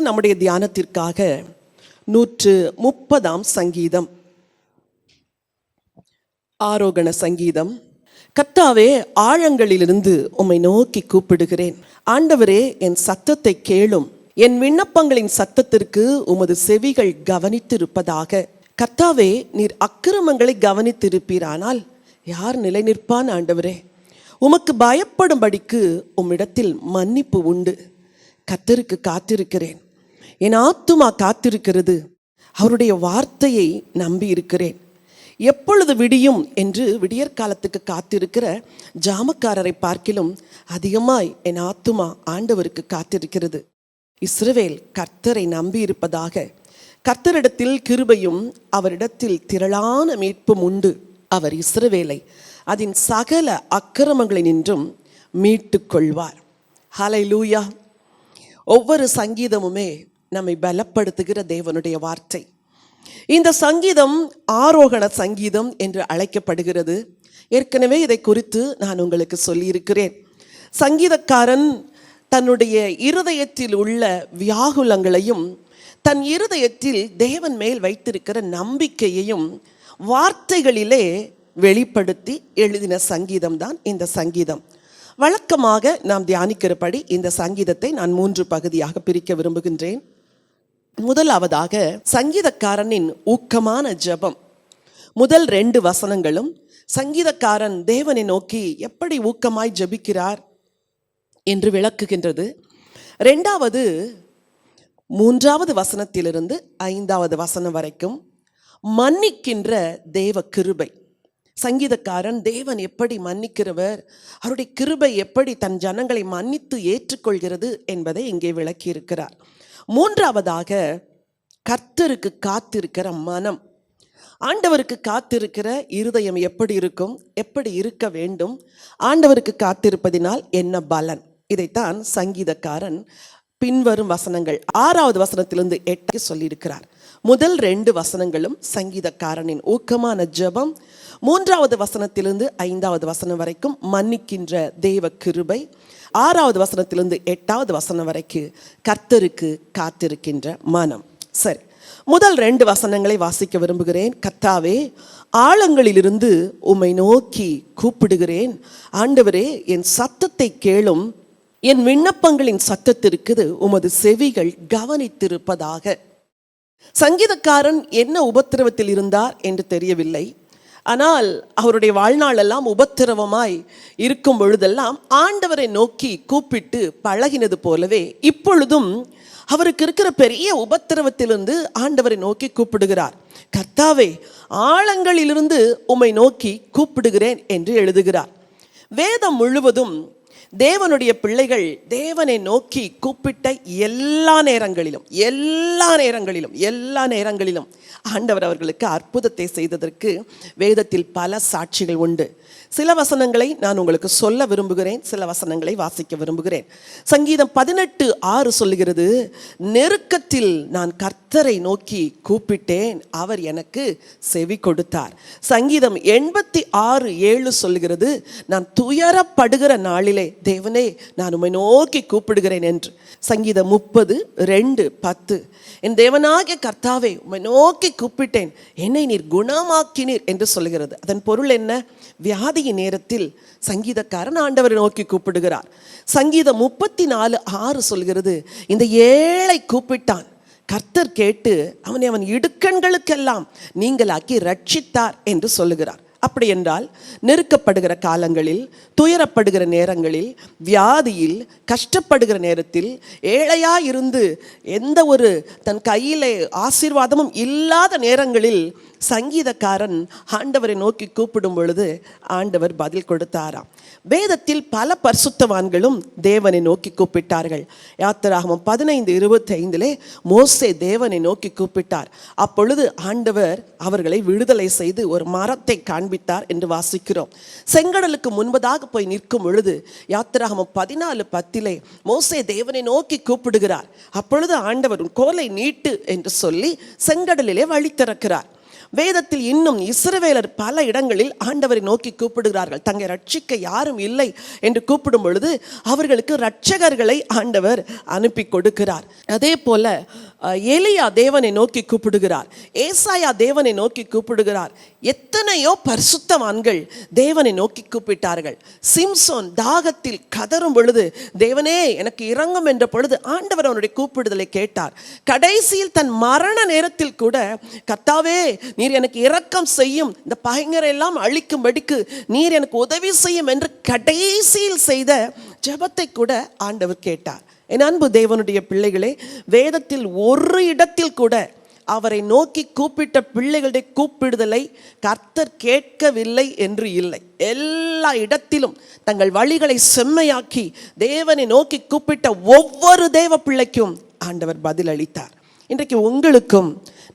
நம்முடைய தியானத்திற்காக நூற்று முப்பதாம் சங்கீதம். ஆரோகண சங்கீதம். கத்தாவே ஆழங்களிலிருந்து உம்மை நோக்கி கூப்பிடுகிறேன். ஆண்டவரே என் சத்தத்தை கேளும். என் விண்ணப்பங்களின் சத்தத்திற்கு உமது செவிகள் கவனித்திருப்பதாக. கர்த்தாவே நீர் அக்கிரமங்களை கவனித்திருப்பீரானால் யார் நிலை நிற்பான் ஆண்டவரே? உமக்கு பயப்படும்படிக்கு உம்மிடத்தில் மன்னிப்பு உண்டு. கத்தருக்கு காத்திருக்கிறேன். என் ஆத்துமா காத்திருக்கிறது. அவருடைய வார்த்தையை நம்பி இருக்கிறேன். எப்பொழுது விடியும் என்று விடியற்காலத்துக்கு காத்திருக்கிற ஜாமக்காரரை பார்க்கிலும் அதிகமாய் என் ஆத்துமா ஆண்டவருக்கு காத்திருக்கிறது. இஸ்ரவேல் கர்த்தரை நம்பியிருப்பதாக கர்த்தரிடத்தில் கிருபையும் அவரிடத்தில் திரளான மீட்பும் உண்டு. அவர் இஸ்ரவேலை அதன் சகல அக்கிரமங்களை நின்றும் மீட்டுக் கொள்வார் ஹலை லூயா ஒவ்வொரு சங்கீதமுமே நம்மை பலப்படுத்துகிற தேவனுடைய வார்த்தை. இந்த சங்கீதம் ஆரோகண சங்கீதம் என்று அழைக்கப்படுகிறது. ஏற்கனவே இதை குறித்து நான் உங்களுக்கு சொல்லியிருக்கிறேன். சங்கீதக்காரன் தன்னுடைய இருதயத்தில் உள்ள வியாகுலங்களையும் தன் இருதயத்தில் தேவன் மேல் வைத்திருக்கிற நம்பிக்கையையும் வார்த்தைகளிலே வெளிப்படுத்தி எழுதின சங்கீதம் தான் இந்த சங்கீதம். வழக்கமாக நாம் தியானிக்கிறபடி இந்த சங்கீதத்தை நான் மூன்று பகுதியாக பிரிக்க விரும்புகின்றேன். முதலாவதாக சங்கீதக்காரனின் ஊக்கமான ஜெபம். முதல் ரெண்டு வசனங்களும் சங்கீதக்காரன் தேவனை நோக்கி எப்படி ஊக்கமாய் ஜெபிக்கிறார் என்று விளக்குகின்றது. ரெண்டாவது மூன்றாவது வசனத்திலிருந்து ஐந்தாவது வசனம் வரைக்கும் மன்னிக்கின்ற தேவ கிருபை. சங்கீதக்காரன் தேவன் எப்படி மன்னிக்கிறவர் அவருடைய கிருபை எப்படி தன் ஜனங்களை மன்னித்து ஏற்றுக்கொள்கிறது என்பதை இங்கே விளக்கியிருக்கிறார். மூன்றாவதாக கர்த்தருக்கு காத்திருக்கிற மனம். ஆண்டவருக்கு காத்திருக்கிற இருதயம் எப்படி இருக்கும்? எப்படி இருக்க வேண்டும்? ஆண்டவருக்கு காத்திருப்பதினால் என்ன பலன்? இதைத்தான் சங்கீதக்காரன் பின்வரும் வசனங்கள். ஆறாவது வசனத்திலிருந்து எட்டு சொல்லியிருக்கிறார். முதல் ரெண்டு வசனங்களும் சங்கீதக்காரனின் ஊக்கமான ஜெபம் மூன்றாவது வசனத்திலிருந்து ஐந்தாவது வசனம் வரைக்கும் மன்னிக்கின்ற தேவ கிருபை. ஆறாவது வசனத்திலிருந்து எட்டாவது வசனம் வரைக்கும் கர்த்தருக்கு காத்திருக்கின்ற மனம். சரி முதல் ரெண்டு வசனங்களை வாசிக்க விரும்புகிறேன். கர்த்தாவே ஆழங்களிலிருந்து உம்மை நோக்கி கூப்பிடுகிறேன். ஆண்டவரே என் சத்தத்தை கேளும். என் விண்ணப்பங்களின் சத்தத்திற்கு உமது செவிகள் கவனித்திருப்பதாக. சங்கீதக்காரன் என்ன உபத்திரவத்தில் இருந்தார் என்று தெரியவில்லை. ஆனால் அவருடைய வாழ்நாளெல்லாம் உபத்திரவமாய் இருக்கும் பொழுதெல்லாம் ஆண்டவரை நோக்கி கூப்பிட்டு பழகினது போலவே இப்பொழுதும் அவருக்கு இருக்கிற பெரிய உபத்திரவத்திலிருந்து ஆண்டவரை நோக்கி கூப்பிடுகிறார். கர்த்தாவே ஆழங்களிலிருந்து உம்மை நோக்கி கூப்பிடுகிறேன் என்று எழுதுகிறார். வேதம் முழுவதும் தேவனுடைய பிள்ளைகள் தேவனை நோக்கி கூப்பிட்ட எல்லா நேரங்களிலும் எல்லா நேரங்களிலும் எல்லா நேரங்களிலும் ஆண்டவர் அவர்களுக்கு அற்புதத்தை செய்ததற்கு வேதத்தில் பல சாட்சிகள் உண்டு. சில வசனங்களை நான் உங்களுக்கு சொல்ல விரும்புகிறேன் சில வசனங்களை வாசிக்க விரும்புகிறேன். சங்கீதம் பதினெட்டு ஆறு சொல்லுகிறது நெருக்கத்தில் நான் கர்த்தரை நோக்கி கூப்பிட்டேன் அவர் எனக்கு செவி கொடுத்தார். சங்கீதம் எண்பத்தி ஆறு ஏழு சொல்கிறது நான் துயரப்படுகிற நாளிலே தேவனே நான் உம்மை நோக்கி கூப்பிடுகிறேன் என்று. சங்கீதம் முப்பது ரெண்டு பத்து. என் தேவனாகிய கர்த்தாவே உம்மை நோக்கி கூப்பிட்டேன் என்னை நீர் குணமாக்கினீர் என்று சொல்லுகிறது. அதன் பொருள் என்ன? வியாதியின் நேரத்தில் சங்கீதக்காரன் ஆண்டவரை நோக்கி கூப்பிடுகிறார். சங்கீதம் முப்பத்தி நாலு ஆறு சொல்கிறது இந்த ஏழை கூப்பிட்டான் கர்த்தர் கேட்டு அவனை அவன் இடுக்கண்களுக்கெல்லாம் நீங்களாக்கி ரட்சித்தார் என்று சொல்லுகிறார். அப்படி என்றால் நெருக்கப்படுகிற காலங்களில் துயரப்படுகிற நேரங்களில் வியாதியில் கஷ்டப்படுகிற நேரத்தில் ஏழையா இருந்து எந்த ஒரு தன் கையில் ஆசீர்வாதமும் இல்லாத நேரங்களில் சங்கீதக்காரன் ஆண்டவரை நோக்கி கூப்பிடும் பொழுது ஆண்டவர் பதில் கொடுத்தாராம். வேதத்தில் பல பரிசுத்தவான்களும் தேவனை நோக்கி கூப்பிட்டார்கள். யாத்திராகமம் பதினைந்து இருபத்தி ஐந்திலே மோசே தேவனை நோக்கி கூப்பிட்டார். அப்பொழுது ஆண்டவர் அவர்களை விடுதலை செய்து ஒரு மரத்தை காண்பித்தார் என்று வாசிக்கிறோம். செங்கடலுக்கு முன்பதாக போய் நிற்கும் பொழுது யாத்திராகமம் பதினாலு பத்திலே மோசே தேவனை நோக்கி கூப்பிடுகிறார். அப்பொழுது ஆண்டவர் கோலை நீட்டு என்று சொல்லி செங்கடலிலே வழி திறக்கிறார். வேதத்தில் இன்னும் இஸ்ரவேலர் பல இடங்களில் ஆண்டவரை நோக்கி கூப்பிடுகிறார்கள். தங்களை ரட்சிக்க யாரும் இல்லை என்று கூப்பிடும் பொழுது அவர்களுக்கு ரட்சகர்களை ஆண்டவர் அனுப்பி கொடுக்கிறார். அதே போல அஹ், எலியா தேவனை நோக்கி கூப்பிடுகிறார். ஏசாயா தேவனை நோக்கி கூப்பிடுகிறார். எத்தனையோ பரிசுத்தவான்கள் தேவனை நோக்கி கூப்பிட்டார்கள். சிம்சோன் தாகத்தில் கதறும் பொழுது தேவனே எனக்கு இறங்கும் என்ற பொழுது ஆண்டவர் அவனுடைய கூப்பிடுதலை கேட்டார். கடைசியில் தன் மரண நேரத்தில் கூட கத்தாவே நீர் எனக்கு இரக்கம் செய்யும். இந்த பகைஞரை எல்லாம் அழிக்கும்படிக்கு நீர் எனக்கு உதவி செய்யும் என்று கடைசியில் செய்த ஜபத்தை கூட ஆண்டவர் கேட்டார். என் அன்பு தேவனுடைய பிள்ளைகளே வேதத்தில் ஒரு இடத்தில் கூட அவரை நோக்கி கூப்பிட்ட பிள்ளைகளுடைய கூப்பிடுதலை கர்த்தர் கேட்கவில்லை என்று இல்லை. எல்லா இடத்திலும் தங்கள் வழிகளை செம்மையாக்கி தேவனை நோக்கி கூப்பிட்ட ஒவ்வொரு தேவ பிள்ளைக்கும் ஆண்டவர் பதில் அளித்தார் இன்றைக்கு உங்களுக்கும்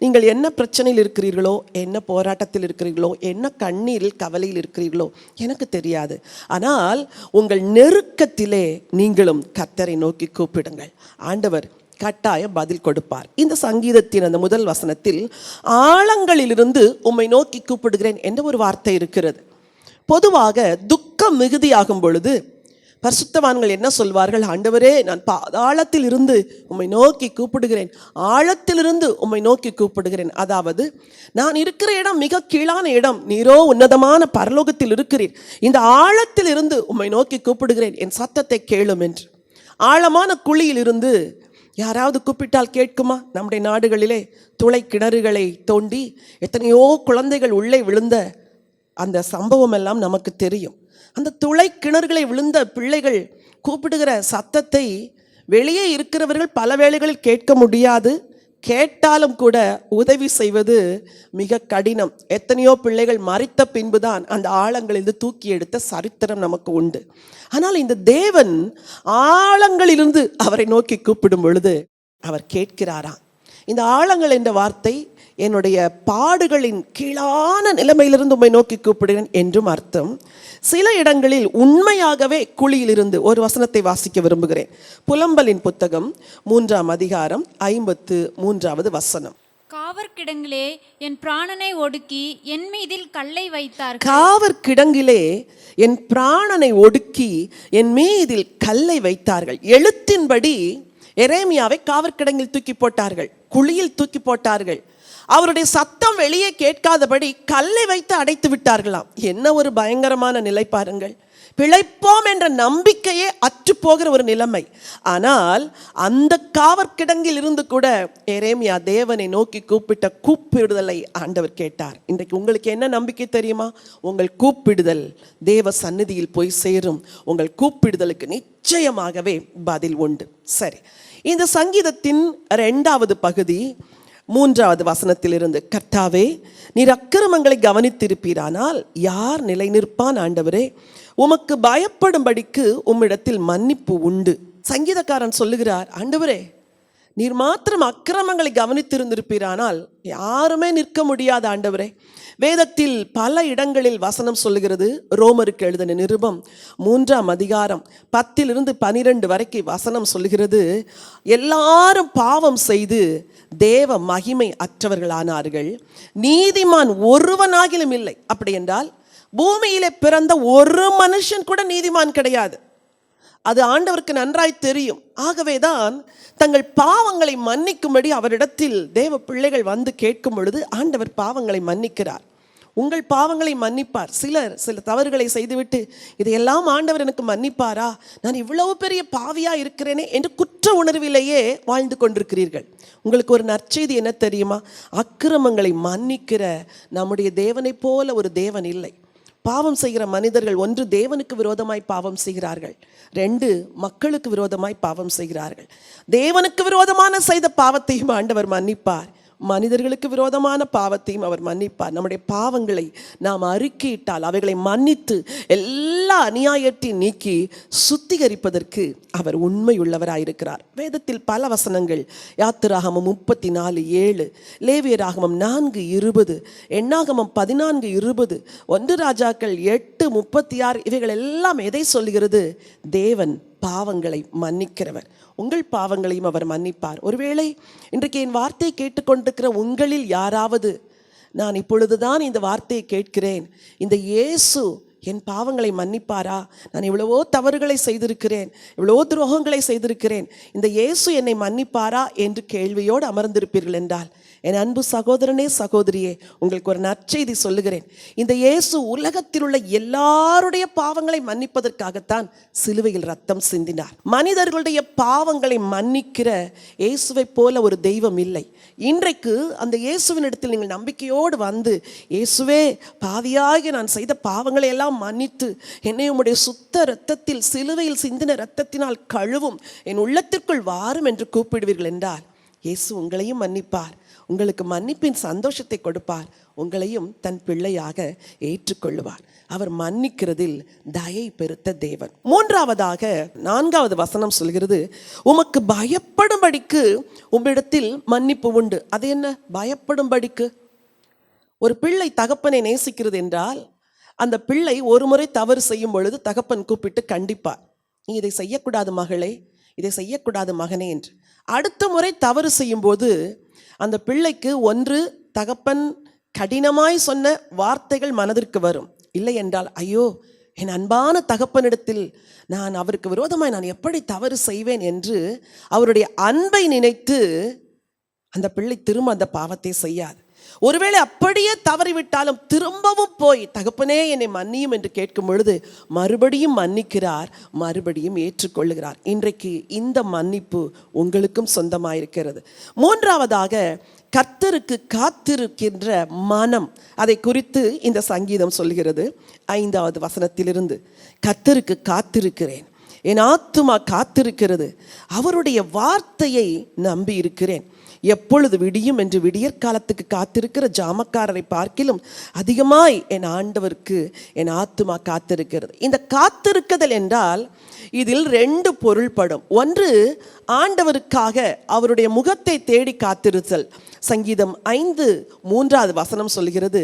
நீங்கள் என்ன பிரச்சனையில் இருக்கிறீர்களோ என்ன போராட்டத்தில் இருக்கிறீர்களோ என்ன கண்ணீரில் கவலையில் இருக்கிறீர்களோ எனக்கு தெரியாது. ஆனால் உங்கள் நெருக்கத்திலே நீங்களும் கத்தரை நோக்கி கூப்பிடுங்கள். ஆண்டவர் கட்டாயம் பதில் கொடுப்பார். இந்த சங்கீதத்தின் அந்த முதல் வசனத்தில் ஆழங்களிலிருந்து உம்மை நோக்கி கூப்பிடுகிறேன் என்ற ஒரு வார்த்தை இருக்கிறது. பொதுவாக துக்கம் மிகுதியாகும் பொழுது பரிசுத்தவான்கள் என்ன சொல்வார்கள்? ஆண்டவரே நான் பாதாளத்தில் இருந்து உம்மை நோக்கி கூப்பிடுகிறேன். ஆழத்திலிருந்து உம்மை நோக்கி கூப்பிடுகிறேன். அதாவது நான் இருக்கிற இடம் மிக கீழான இடம். நீரோ உன்னதமான பரலோகத்தில் இருக்கிறீர். இந்த ஆழத்தில் இருந்து உம்மை நோக்கி கூப்பிடுகிறேன். என் சத்தத்தை கேளும் என்று. ஆழமான குழியில் இருந்து யாராவது கூப்பிட்டால் கேட்குமா? நம்முடைய நாடுகளிலே துளை கிணறுகளை தோண்டி எத்தனையோ குழந்தைகள் உள்ளே விழுந்த அந்த சம்பவம் எல்லாம் நமக்கு தெரியும். அந்த துளை கிணறுகளை விழுந்த பிள்ளைகள் கூப்பிடுகிற சத்தத்தை வெளியே இருக்கிறவர்கள் பல வேளைகளில் கேட்க முடியாது. கேட்டாலும் கூட உதவி செய்வது மிக கடினம். எத்தனையோ பிள்ளைகள் மறித்த பின்புதான் அந்த ஆழங்களிலிருந்து தூக்கி எடுத்த சரித்திரம் நமக்கு உண்டு. ஆனால் இந்த தேவன் ஆழங்களிலிருந்து அவரை நோக்கி கூப்பிடும் பொழுது அவர் கேட்கிறாராம். இந்த ஆழங்கள் என்ற வார்த்தை என்னுடைய பாடுகளின் கீழான நிலைமையிலிருந்து உம்மை நோக்கி கூப்பிடுகிறேன் என்றும் அர்த்தம். சில இடங்களில் உண்மையாகவே குழியிலிருந்து ஒரு வசனத்தை வாசிக்க விரும்புகிறேன். புலம்பலின் புத்தகம் மூன்றாம் அதிகாரம் ஐம்பத்து மூன்றாவது வசனம். காவற்கிடங்கிலே என் பிராணனை ஒடுக்கி என் மீதில் கல்லை வைத்தார்கள். காவர் கிடங்கிலே என் பிராணனை ஒடுக்கி என் மீதில் கல்லை வைத்தார்கள். எழுத்தின்படி எரேமியாவை காவர் கிடங்கில் தூக்கி போட்டார்கள். குழியில் தூக்கி போட்டார்கள். அவருடைய சத்தம் வெளியே கேட்காதபடி கல்லை வைத்து அடைத்து விட்டார்களாம். என்ன ஒரு பயங்கரமான நிலை பாருங்கள். பிழைப்போம் என்ற நம்பிக்கையே அற்று போகிற ஒரு நிலைமை. ஆனால் அந்த காவற்கிடங்கில் இருந்து கூட எரேமியா தேவனை நோக்கி கூப்பிட்ட கூப்பிடுதலை ஆண்டவர் கேட்டார். இன்றைக்கு உங்களுக்கு என்ன நம்பிக்கை தெரியுமா? உங்கள் கூப்பிடுதல் தேவ சந்நிதியில் போய் சேரும். உங்கள் கூப்பிடுதலுக்கு நிச்சயமாகவே பதில் உண்டு. சரி. இந்த சங்கீதத்தின் ரெண்டாவது பகுதி மூன்றாவது வசனத்திலிருந்து கர்த்தாவே நீர் அக்கிரமங்களை கவனித்திருப்பீரானால் யார் நிலை நிற்பான் ஆண்டவரே? உமக்கு பயப்படும்படிக்கு உம்மிடத்தில் மன்னிப்பு உண்டு. சங்கீதக்காரன் சொல்லுகிறார் ஆண்டவரே நீர் மாத்திரம் அக்கிரமங்களை கவனித்திருந்திருப்பீரானால் யாருமே நிற்க முடியாத ஆண்டவரே. வேதத்தில் பல இடங்களில் வசனம் சொல்லுகிறது. ரோமருக்கு எழுதின நிருபம் மூன்றாம் அதிகாரம் பத்திலிருந்து பனிரெண்டு வரைக்கும் வசனம் சொல்லுகிறது. எல்லாரும் பாவம் செய்து தேவ மகிமை அற்றவர்களானார்கள். நீதிமான் ஒருவனாகிலும் இல்லை. அப்படி என்றால் பூமியிலே பிறந்த ஒரு மனுஷன் கூட நீதிமான் கிடையாது. அது ஆண்டவருக்கு நன்றாய் தெரியும். ஆகவே தான் தங்கள் பாவங்களை மன்னிக்கும்படி அவரிடத்தில் தேவ பிள்ளைகள் வந்து கேட்கும் பொழுது ஆண்டவர் பாவங்களை மன்னிக்கிறார். உங்கள் பாவங்களை மன்னிப்பார். சிலர் சில தவறுகளை செய்துவிட்டு இதையெல்லாம் ஆண்டவர் எனக்கு மன்னிப்பாரா? நான் இவ்வளவு பெரிய பாவியாக இருக்கிறேனே என்று குற்ற உணர்விலேயே வாழ்ந்து கொண்டிருக்கிறீர்கள். உங்களுக்கு ஒரு நற்செய்தி என்ன தெரியுமா? அக்கிரமங்களை மன்னிக்கிற நம்முடைய தேவனைப் போல ஒரு தேவன் இல்லை. பாவம் செய்கிற மனிதர்கள் ஒன்று தேவனுக்கு விரோதமாய் பாவம் செய்கிறார்கள். ரெண்டு மக்களுக்கு விரோதமாய் பாவம் செய்கிறார்கள். தேவனுக்கு விரோதமான செய்த பாவத்தையும் ஆண்டவர் மன்னிப்பார். மனிதர்களுக்கு விரோதமான பாவத்தையும் அவர் மன்னிப்பார். நம்முடைய பாவங்களை நாம் அறிக்கையிட்டால் அவைகளை மன்னித்து எல்லா அநியாயத்தையும் நீக்கி சுத்திகரிப்பதற்கு அவர் உண்மையுள்ளவராயிருக்கிறார். வேதத்தில் பல வசனங்கள் யாத்திராகமம் முப்பத்தி நாலு ஏழு லேவியராகமம் நான்கு இருபது எண்ணாகமம் பதினான்கு இருபது ஒன்று ராஜாக்கள் எட்டு முப்பத்தி ஆறு இவைகள் எல்லாம் எதை சொல்லுகிறது? தேவன் பாவங்களை மன்னிக்கிறவர். உங்கள் பாவங்களையும் அவர் மன்னிப்பார். ஒருவேளை இன்றைக்கு என் வார்த்தை கேட்டுக்கொண்டிருக்கிற உங்களில் யாராவது நான் இப்பொழுதுதான் இந்த வார்த்தையை கேட்கிறேன். இந்த இயேசு என் பாவங்களை மன்னிப்பாரா? நான் இவ்வளவோ தவறுகளை செய்திருக்கிறேன். இவ்வளவோ துரோகங்களை செய்திருக்கிறேன். இந்த இயேசு என்னை மன்னிப்பாரா? என்று கேள்வியோடு அமர்ந்திருப்பீர்கள் என்றால் என் அன்பு சகோதரனே சகோதரியே உங்களுக்கு ஒரு நற்செய்தி சொல்லுகிறேன். இந்த இயேசு உலகத்தில் உள்ள எல்லாருடைய பாவங்களை மன்னிப்பதற்காகத்தான் சிலுவையில் ரத்தம் சிந்தினார். மனிதர்களுடைய பாவங்களை மன்னிக்கிற இயேசுவை போல ஒரு தெய்வம் இல்லை. இன்றைக்கு அந்த இயேசுவினிடத்தில் நீங்கள் நம்பிக்கையோடு வந்து இயேசுவே பாவியாகி நான் செய்த பாவங்களை எல்லாம் மன்னித்து என்னை உம்முடைய சுத்த இரத்தத்தில் சிலுவையில் சிந்தின இரத்தத்தினால் கழுவும் என் உள்ளத்திற்குள் வாரும் என்று கூப்பிடுவீர்கள் என்றால் இயேசு உங்களையும் மன்னிப்பார். உங்களுக்கு மன்னிப்பின் சந்தோஷத்தை கொடுப்பார். உங்களையும் தன் பிள்ளையாக ஏற்றுக்கொள்ளுவார். அவர் மன்னிக்கிறதில் தயை பெருத்த தேவன். மூன்றாவதாக நான்காவது வசனம் சொல்கிறது உமக்கு பயப்படும்படிக்கு உம்மிடத்தில் மன்னிப்பு உண்டு. அது என்ன? பயப்படும்படிக்கு. ஒரு பிள்ளை தகப்பனை நேசிக்கிறது என்றால் அந்த பிள்ளை ஒரு முறை தவறு செய்யும் பொழுது தகப்பன் கூப்பிட்டு கண்டிப்பார். நீ இதை செய்யக்கூடாது மகளே இதை செய்யக்கூடாது மகனே என்று. அடுத்த முறை தவறு செய்யும்போது அந்த பிள்ளைக்கு ஒன்று தகப்பன் கடினமாய் சொன்ன வார்த்தைகள் மனதிற்கு வரும். இல்லை என்றால் ஐயோ என் அன்பான தகப்பனிடத்தில் நான் அவருக்கு விரோதமாய் நான் எப்படி தவறு செய்வேன் என்று அவருடைய அன்பை நினைத்து அந்த பிள்ளை திரும்ப அந்த பாவத்தை செய்யாது. ஒருவேளை அப்படியே தவறிவிட்டாலும் திரும்பவும் போய் தகப்பனே என்னை மன்னியும் என்று கேட்கும் பொழுது மறுபடியும் மன்னிக்கிறார் மறுபடியும் ஏற்றுக்கொள்ளுகிறார். இன்றைக்கு இந்த மன்னிப்பு உங்களுக்கும் சொந்தமாயிருக்கிறது. மூன்றாவதாக கர்த்தருக்கு காத்திருக்கின்ற மனம். அதை குறித்து இந்த சங்கீதம் சொல்கிறது. ஐந்தாவது வசனத்திலிருந்து கர்த்தருக்கு காத்திருக்கிறேன். என் ஆத்துமா காத்திருக்கிறது. அவருடைய வார்த்தையை நம்பி இருக்கிறேன் எப்பொழுது விடியும் என்று விடியற் காலத்துக்கு காத்திருக்கிற ஜாமக்காரரை பார்க்கிலும் அதிகமாய் என் ஆண்டவருக்கு என் ஆத்துமா காத்திருக்கிறது. இந்த காத்திருக்குதல் என்றால் இதில் ரெண்டு பொருள்படும். ஒன்று ஆண்டவருக்காக அவருடைய முகத்தை தேடி காத்திருத்தல். சங்கீதம் ஐந்து மூன்றாவது வசனம் சொல்கிறது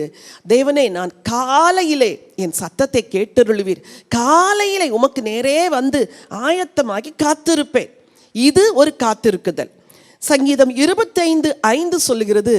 தேவனே நான் காலையிலே என் சத்தத்தை கேட்டருளுவீர். காலையிலே உமக்கு நேரே வந்து ஆயத்தமாகி காத்திருப்பேன். இது ஒரு காத்திருக்குதல். சங்கீதம் இருபத்தைந்து ஐந்து சொல்லுகிறது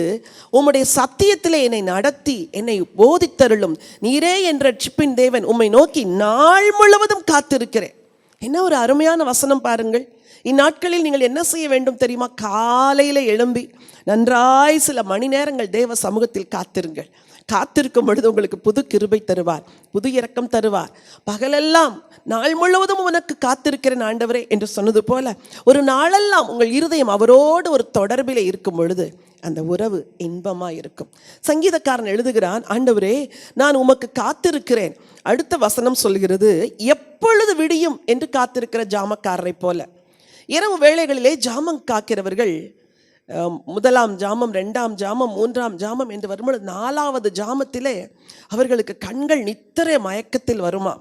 உம்முடைய சத்தியத்திலே என்னை நடத்தி என்னை போதித்தருளும். நீரே என்ற ரட்சிப்பின் தேவன். உம்மை நோக்கி நாள் முழுவதும் காத்திருக்கிறேன். என்ன ஒரு அருமையான வசனம் பாருங்கள். இந்நாட்களில் நீங்கள் என்ன செய்ய வேண்டும் தெரியுமா? காலையில் எழும்பி நன்றாய் சில மணி நேரங்கள் தேவ சமூகத்தில் காத்திருங்கள். காத்திருக்கும் பொழுது உங்களுக்கு புது கிருபை தருவார் புது இரக்கம் தருவார். பகலெல்லாம் நாள் முழுவதும் உனக்கு காத்திருக்கிறேன் ஆண்டவரே என்று சொன்னது போல ஒரு நாளெல்லாம் உங்கள் இருதயம் அவரோடு ஒரு தொடர்பில் இருக்கும் பொழுது அந்த உறவு இன்பமாக இருக்கும். சங்கீதக்காரன் எழுதுகிறான் ஆண்டவரே நான் உமக்கு காத்திருக்கிறேன். அடுத்த வசனம் சொல்கிறது எப்பொழுது விடியும்? என்று காத்திருக்கிற ஜாமக்காரரை போல. இரவு வேளைகளிலே ஜாமம் காக்கிறவர்கள் முதலாம் ஜாமம் ரெண்டாம் ஜாமம் மூன்றாம் ஜாமம் என்று வரும்பொழுது நாலாவது ஜாமத்திலே அவர்களுக்கு கண்கள் நித்திரை மயக்கத்தில் வருமா?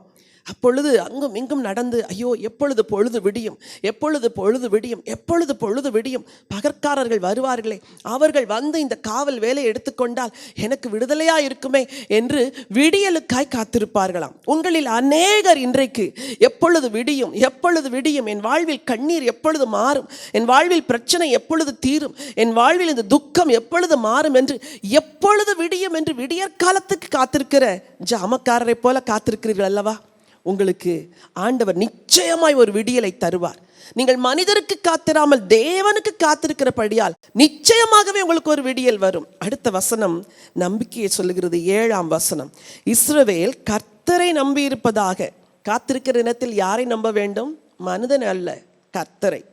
அப்பொழுது அங்கும் இங்கும் நடந்து ஐயோ எப்பொழுது பொழுது விடியும் எப்பொழுது பொழுது விடியும் எப்பொழுது பொழுது விடியும்? பகற்காரர்கள் வருவார்களே அவர்கள் வந்து இந்த காவல் வேலை எடுத்துக்கொண்டால் எனக்கு விடுதலையா இருக்குமே என்று விடியலுக்காய் காத்திருப்பார்களாம். உங்களில் அநேகர் இன்றைக்கு எப்பொழுது விடியும் எப்பொழுது விடியும்? என் வாழ்வில் கண்ணீர் எப்பொழுது மாறும்? என் வாழ்வில் பிரச்சனை எப்பொழுது தீரும்? என் வாழ்வில் இந்த துக்கம் எப்பொழுது மாறும் என்று எப்பொழுது விடியும் என்று விடியற்காலத்துக்கு காத்திருக்கிற ஜாமக்காரரை போல காத்திருக்கிறீர்கள் அல்லவா? உங்களுக்கு ஆண்டவர் நிச்சயமாய் ஒரு விடியலை தருவார். நீங்கள் மனிதருக்கு காத்திராமல் தேவனுக்கு காத்திருக்கிறபடியால் நிச்சயமாகவே உங்களுக்கு ஒரு விடியல் வரும். அடுத்த வசனம் நம்பிக்கையை சொல்லுகிறது ஏழாம் வசனம். இஸ்ரவேல் கர்த்தரை நம்பியிருப்பதாக. காத்திருக்கிற இனத்தில் யாரை நம்ப வேண்டும்? மனிதன் அல்ல கர்த்தரை.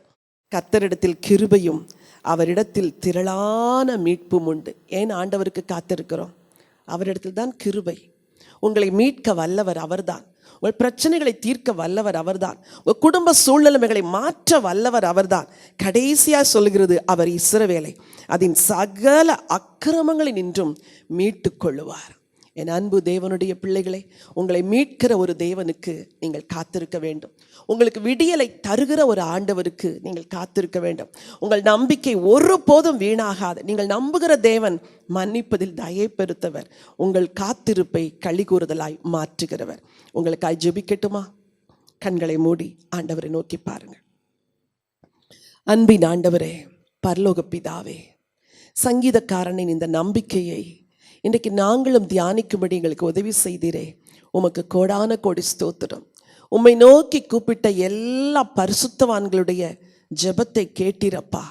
கர்த்தரிடத்தில் கிருபையும் அவரிடத்தில் திரளான மீட்பும் உண்டு. ஏன் ஆண்டவருக்கு காத்திருக்கிறோம்? அவரிடத்தில் தான் கிருபை. உங்களை மீட்க வல்லவர் அவர்தான். உங்கள் பிரச்சனைகளை தீர்க்க வல்லவர் அவர்தான். உங்கள் குடும்ப சூழ்நிலைமைகளை மாற்ற வல்லவர் அவர்தான். கடைசியாக சொல்கிறது அவர் இஸ்ரவேலை. அதன் சகல அக்கிரமங்களை நின்றும் மீட்டு கொள்ளுவார். என் அன்பு தேவனுடைய பிள்ளைகளை உங்களை மீட்கிற ஒரு தேவனுக்கு நீங்கள் காத்திருக்க வேண்டும். உங்களுக்கு விடியலை தருகிற ஒரு ஆண்டவருக்கு நீங்கள் காத்திருக்க வேண்டும். உங்கள் நம்பிக்கை ஒருபோதும் வீணாகாது. நீங்கள் நம்புகிற தேவன் மன்னிப்பதில் தயை பெருத்தவர் உங்கள் காத்திருப்பை களி கூறுதலாய் மாற்றுகிறவர் உங்களுக்காய் ஜெபிக்கட்டுமா? கண்களை மூடி ஆண்டவரை நோக்கி பாருங்கள். அன்பின் ஆண்டவரே பரலோக பிதாவே சங்கீதக்காரனின் இந்த நம்பிக்கையை இன்றைக்கு நாங்களும் தியானிக்கும்படி எங்களுக்கு உதவி செய்தீரே. உமக்கு கோடான கோடி ஸ்தோத்திரம். உம்மை நோக்கி கூப்பிட்ட எல்லா பரிசுத்தவான்களுடைய ஜெபத்தை கேட்டீரப்பா.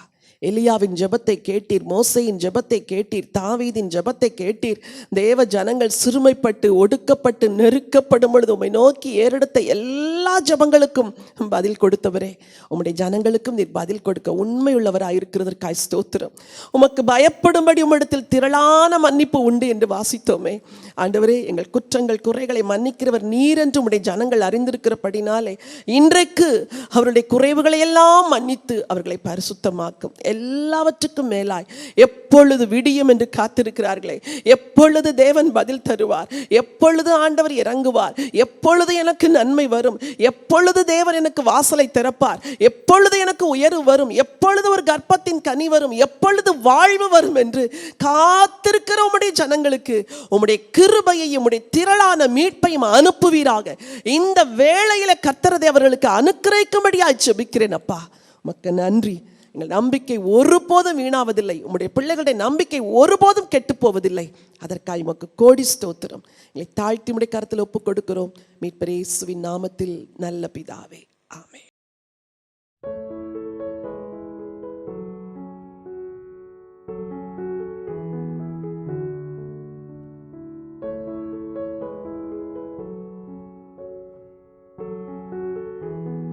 எலியாவின் ஜபத்தை கேட்டீர் மோசையின் ஜெபத்தை கேட்டீர் தாவீதின் ஜபத்தை கேட்டீர். தேவ ஜனங்கள் சிறுமைப்பட்டு ஒடுக்கப்பட்டு நெருக்கப்படும் பொழுது உம்மை நோக்கி ஏறெடுத்த எல்லா ஜெபங்களுக்கும் பதில் கொடுத்தவரே. உம்முடைய ஜனங்களுக்கும் நீர் பதில் கொடுக்க உண்மையுள்ளவராக இருக்கிறதற்காய் ஸ்தோத்திரம். உமக்கு பயப்படும்படி உம்மிடத்தில் திரளான மன்னிப்பு உண்டு என்று வாசித்தோமே. ஆண்டவரே எங்கள் குற்றங்கள் குறைகளை மன்னிக்கிறவர் நீர் என்று உம்முடைய ஜனங்கள் அறிந்திருக்கிறபடினாலே இன்றைக்கு அவருடைய குறைவுகளை எல்லாம் மன்னித்து அவர்களை பரிசுத்தமாக்கும். எல்லாவற்றுக்கும் மேலாய் எப்பொழுது விடியும் என்று காத்திருக்கிறார்களே? எப்பொழுது தேவன் பதில் தருவார்? எப்பொழுது ஆண்டவர் இறங்குவார்? எப்பொழுது எனக்கு நன்மை வரும்? எப்பொழுது தேவன் எனக்கு வாசலை திறப்பார்? எப்பொழுது எனக்கு உயர்வு வரும்? எப்பொழுது ஒரு கர்ப்பத்தின் கனி வரும்? எப்பொழுது வாழ்வு வரும் என்று காத்திருக்கிற உம்முடைய ஜனங்களுக்கு உம்முடைய கிருபையையும் உம்முடைய திரளான மீட்பையும் அனுப்புவீராக. இந்த வேளையில கர்த்தரதை அவர்களுக்கு அனுக்கிரகிக்கும்படியாய் ஜெபிக்கிறேன் அப்பா. மக்கள் நன்றி. எங்கள் நம்பிக்கை ஒருபோதும் வீணாவதில்லை. உங்களுடைய பிள்ளைகளுடைய நம்பிக்கை ஒருபோதும் கெட்டு போவதில்லை அதற்காக உமக்கு கோடி ஸ்தோத்திரம். எங்களை தாழ்த்தி உடைய கருத்தில் ஒப்புக் கொடுக்கிறோம் மீட்பரேசுவின் நாமத்தில் நல்ல பிதாவே.